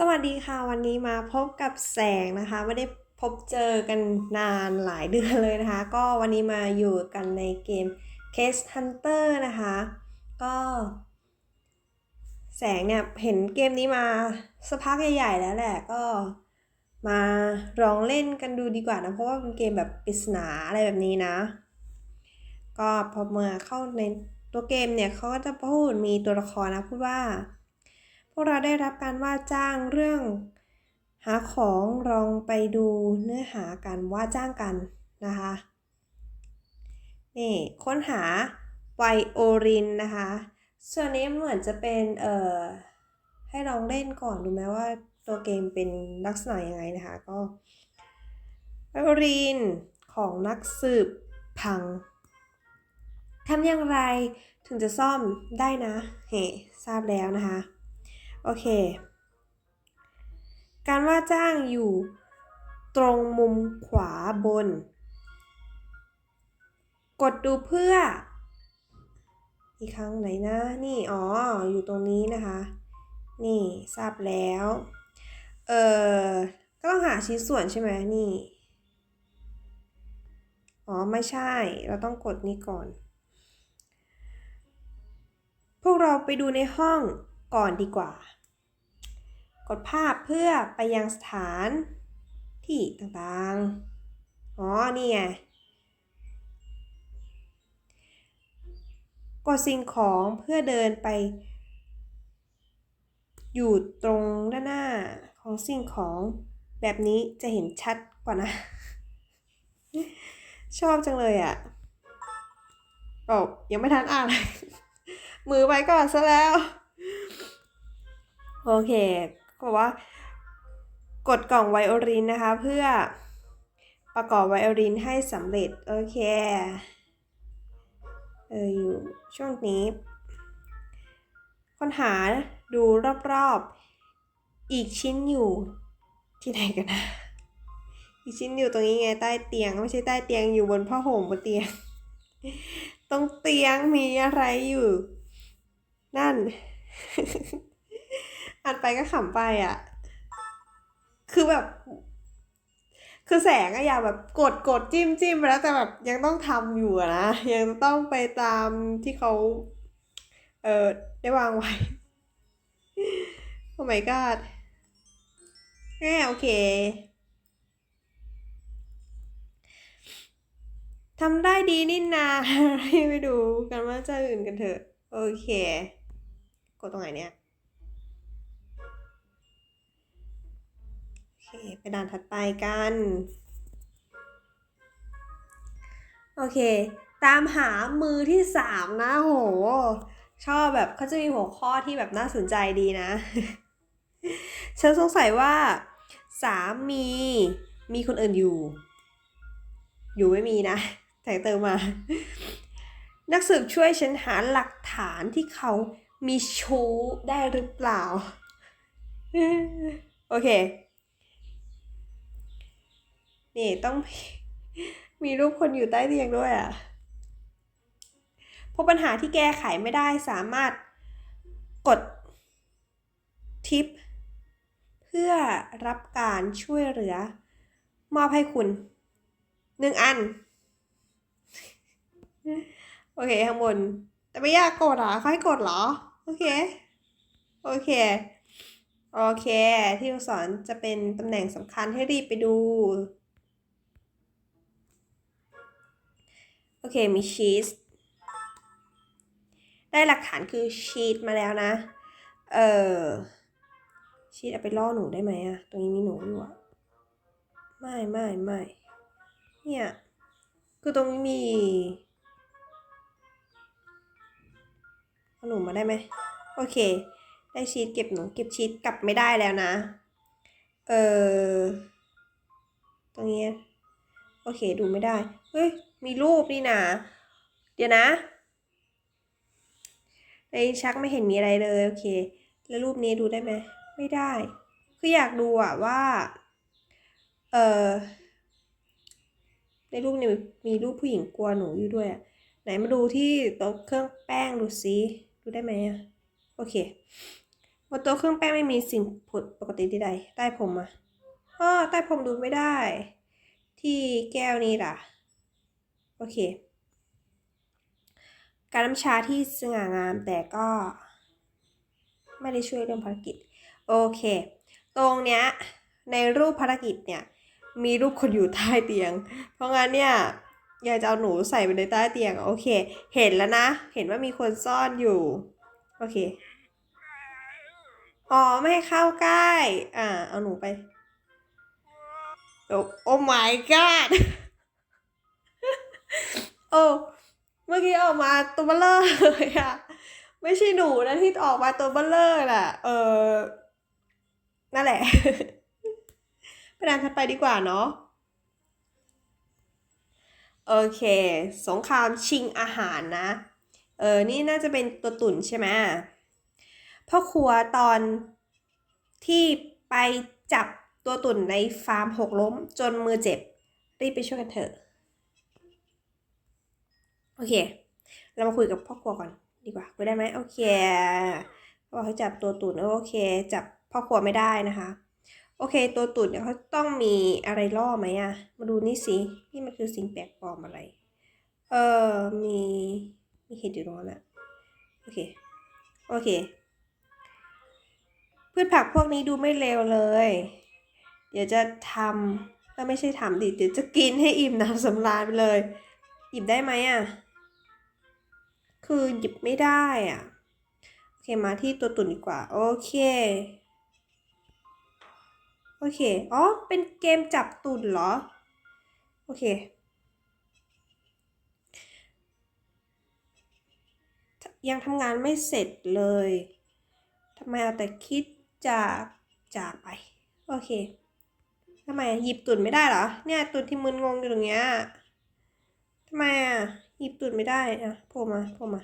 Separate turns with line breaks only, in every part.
สวัสดีค่ะวันนี้มาพบกับแสงนะคะ ไม่ได้พบเจอกันนานหลายเดือนเลยนะคะ ก็วันนี้มาอยู่กันในเกม Case Hunter นะคะ ก็แสงเนี่ยเห็นเกมนี้มาสักพักใหญ่ๆแล้วแหละก็มาลองเล่นกันดูดีกว่านะ เพราะว่าเป็นเกมแบบปริศนาอะไรแบบนี้นะ ก็พอมาเข้าในตัวเกมเนี่ยเขาก็จะพูดมีตัวละครนะพูดว่า วกเราได้รับการว่าจ้างเรื่อง หาของลองไปดูเนื้อหาการว่าจ้างกันนะคะนี่ค้นหาไวโอรินนะคะ ส่วนนี้เหมือนจะเป็นเอ่อให้ลองเล่นก่อนดูไหมว่าตัวเกมเป็นลักษณะยังไงนะคะก็ไวโอรินของนักสืบพังทำอย่างไรถึงจะซ่อมได้นะ เฮ้ทราบแล้วนะคะ โอเค การว่าจ้างอยู่ตรงมุมขวาบน กดดูเพื่อ อีกครั้งไหนนะ นี่อ๋อ อยู่ตรงนี้นะคะ นี่ทราบแล้ว เออก็ต้องหาชิ้นส่วนใช่ไหมนี่ อ๋อ ไม่ใช่ เราต้องกดนี้ก่อน พวกเราไปดูในห้อง ก่อนดีกว่า กดภาพเพื่อไปยังสถานที่ต่างๆ อ๋อ นี่ไง กดสิ่งของเพื่อเดินไป อยู่ตรงด้านหน้าของสิ่งของแบบนี้จะเห็นชัดกว่านะ ชอบจังเลยอะ่ะโอ้ยังไม่ทันอ่านเลย มือไปก่อนซะแล้ว โอเคก็บอกว่ากดกล่องไวโอลินนะคะ เพื่อประกอบไวโอลินให้สำเร็จ โอเคเอออยู่ช่วงนี้ ค้นหาดูรอบๆ อีกชิ้นอยู่ที่ไหนกันนะ อีกชิ้นอยู่ตรงนี้ไงใต้เตียง ไม่ใช่ใต้เตียงอยู่บนผ้าห่มบนเตียง ตรงเตียงมีอะไรอยู่ นั่น อ่านไปก็ขำไปอะ คือแบบ คือแสงอะอยากแบบกดกดจิ้มจิ้มไปแล้วแต่แบบยังต้องทำอยู่นะ ยังต้องไปตามที่เขา เออได้วางไว้ โอ้ my god แง่โอเคทำได้ดีนี่นา ให้ไปดูกันว่าเจะอื่นกันเถอะ โอเค กดตรงไหนเนี่ย โอเค ไปด่านถัดไปกัน โอเค ตามหามือที่สามนะโห ชอบแบบเขาจะมีหัวข้อที่แบบน่าสนใจดีนะ ฉันสงสัยว่า สามีมีคนอื่นอยู่ อยู่ไม่มีนะแต่เติมมา นักสืบช่วยฉันหาหลักฐานที่เขา มีชู้ได้หรือเปล่า โอเค นี่ต้องมีรูปคนอยู่ใต้เตียงด้วยอะพบปัญหาที่แก้ไขไม่ได้สามารถกดทิป เพื่อรับการช่วยเหลือ มอบให้คุณหนึ่งอัน โอเค ข้างบน แต่ไม่ยากกดอะเขาให้กดเหรอ โอเค โอเค โอเค ที่ลูกศรจะเป็นตำแหน่งสำคัญให้รีบไปดู โอเค มีชีส ได้หลักฐานคือชีสมาแล้วนะ เออชีสเอาไปล่อหนูได้ไหมอะตรงนี้มีหนูอยู่อะไม่ไม่ไม่เนี่ย คือตรงนี้มี หนูมาได้ไหมโอเค ได้ชีสเก็บหนูเก็บชีสกลับไม่ได้แล้วนะ เออตรงนี้โอเคดูไม่ได้เฮ้ยมีรูปนี่นะเดี๋ยวนะในชักไม่เห็นมีอะไรเลยโอเค แล้วรูปนี้ดูได้ไหมไม่ได้ คืออยากดูอะว่าเออในรูปนี้มีรูปผู้หญิงกลัวหนูอยู่ด้วยอะไหนมาดูที่โต๊ะเครื่องแป้งดูซิ ดูได้ไหมอะ โอเคบนโต๊ะเครื่องแป้งไม่มีสิ่งผิดปกติใดๆใต้ผมอะอ้อใต้ผมดูไม่ได้ ที่แก้วนี้ล่ะ โอเค การน้ำชาที่สง่างามแต่ก็ ไม่ได้ช่วยเรื่องภารกิจ โอเค ตรงเนี้ยในรูปภารกิจเนี่ย มีรูปคนอยู่ใต้เตียง เพราะงั้นเนี่ย ยากจะเอาหนูใส่ไปในใต้เตียง โอเค เห็นแล้วนะ เห็นว่ามีคนซ่อนอยู่ โอเค อ๋อ ไม่ให้เข้าใกล้ อ่า เอาหนูไปโอ้โอ้ my god โอ้ เมื่อกี้ออกมาตัวเบลเลอร์เลยอะไม่ใช่หนูนะที่ออกมาตัวเบลเลอร์น่ะ เออ นั่นแหละไปด่านถัดไปดีกว่าเนาะ โอเค สงครามชิงอาหารนะ เออ นี่น่าจะเป็นตัวตุ่นใช่ไหมพ่อครัวตอนที่ไปจับตัวตุ่นในฟาร์มหกล้มจนมือเจ็บ รีบไปช่วยกันเถอะ โอเค เรามาคุยกับพ่อครัวก่อนดีกว่าคุยได้ไหมโอเคบอกให้จับตัวตุ่นโอเค จับพ่อครัวไม่ได้นะคะ โอเค ตัวตุ่นเนี่ยเขาต้องมีอะไรล่อไหมอะมาดูนี่สิ นี่มันคือสิ่งแปลกปลอมอะไร เออมีมีเห็ดอยู่ตรงนั้นอะโอเค โอเค พืชผักพวกนี้ดูไม่เลวเลย เดี๋ยวจะทำก็ไม่ใช่ทำดิ เดี๋ยวจะกินให้อิ่มน้ำสำราญไปเลย หยิบได้ไหมอะคือหยิบไม่ได้อะโอเค มาที่ตัวตุ่นดีกว่า โอเค โอเค อ๋อ เป็นเกมจับตุ่นเหรอ โอเค ยังทำงานไม่เสร็จเลย ทำไมเอาแต่คิดจากจากไป โอเค ทำไมหยิบตุ่นไม่ได้เหรอ เนี่ยตุ่นที่มึนงงอยู่ตรงเนี้ยทำไมอะ หยิบตุ่นไม่ได้อะโผล่มาโผล่มา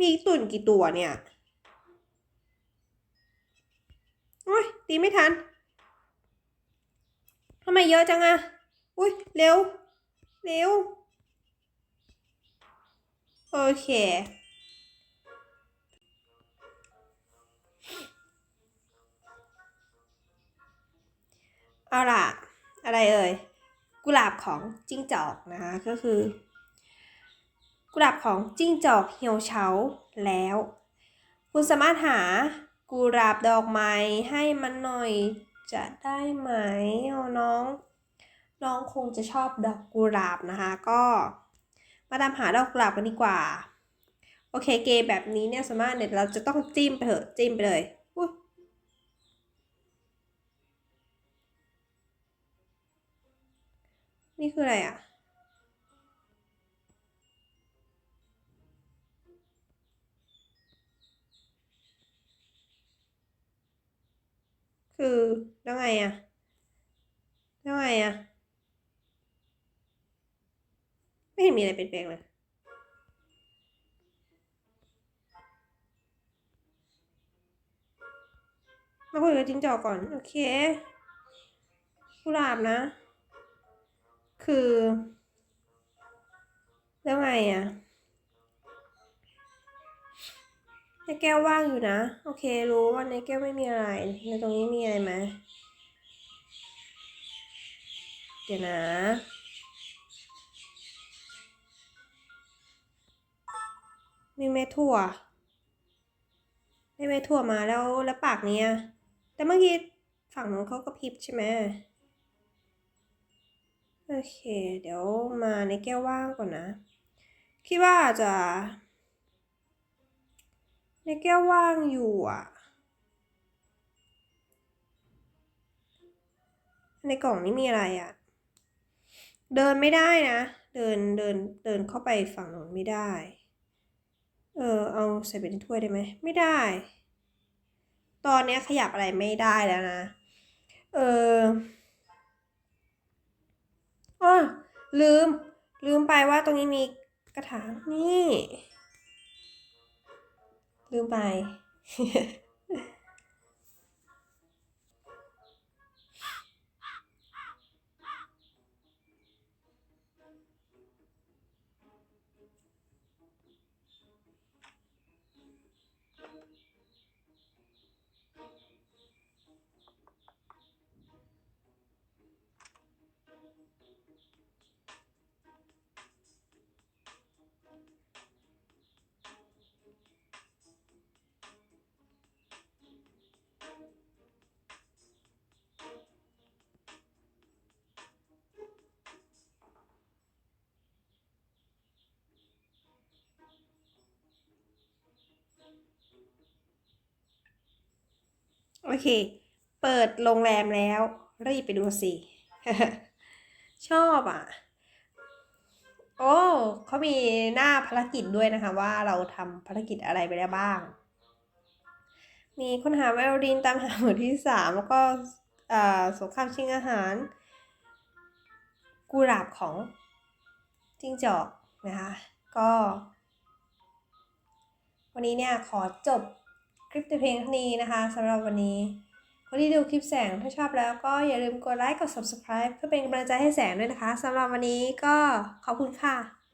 มีตุ่นกี่ตัวเนี่ย โอุ้ยตีไม่ทันทำไมเยอะจังอะอุ้ยเร็ว เร็ว โอเคเอาล่ะ อะไรเอ่ย กุหลาบของจิ้งจอกนะคะก็คือ กุหลาบของจิ้งจอกเหี่ยวเฉาแล้ว คุณสามารถหา กุหลาบดอกไม้ให้มันหน่อย จะได้ไหมเอาน้อง น้องคงจะชอบดอกกุหลาบนะคะ ก็มาตามหาดอกกุหลาบกันดีกว่า โอเคเกมแบบนี้เนี่ยสามารถเนี่ยเราจะต้องจิ้มไปเถอะจิ้มไปเลยอุ๊ยนี่คืออะไรอะ คือแล้วไงอะแล้วไงอะไม่เห็นมีอะไรเปลี่ยนแปลงเลยมาคุยกับจิ้งจอกก่อน โอเคกุหลาบนะ คือ แล้วไงอะ ในแก้วว่างอยู่นะ โอเค รู้ว่าในแก้วไม่มีอะไร ในตรงนี้มีอะไรไหมเดี๋ยวนะมีเม็ดถั่วได้เม็ดถั่วมาแล้วแล้วปากเนี้ยแต่เมื่อกี้ฝั่งนู้นเขาก็พิบใช่ไหมโอเค เดี๋ยวมาในแก้วว่างก่อนนะ คิดว่าจะ ในแก้วว่างอยู่อะ ในกล่องนี้มีอะไรอะ เดินไม่ได้นะ เดินเดินเดินเข้าไปฝั่งโน้นไม่ได้ เออเอาใส่เป็นถ้วยได้ไหม ไม่ได้ ตอนนี้ขยับอะไรไม่ได้แล้วนะ เอออ้อลืม ลืมไปว่าตรงนี้มีกระถางนี่ ลืมไป โอเค เปิดโรงแรมแล้ว รีบไปดูสิ ชอบอะ โอ้เขามีหน้าภารกิจด้วยนะคะ ว่าเราทำภารกิจอะไรไปแล้วบ้าง มีค้นหาไวโอลินตามหาหมู่ที่สามแล้วก็สงครามชิงอาหาร กุหลาบของจิ้งจอกนะคะ ก็ วันนี้เนี่ยขอจบ ลิปแต่เพียงเท่านี้นะคะสำหรับวันนี้คนที่ดูคลิปแสงถ้าชอบแล้วก็อย่าลืมกดไลค์กด subscribe เพื่อเป็นกำลังใจให้แสงด้วยนะคะสำหรับวันนี้ก็ขอบคุณค่ะ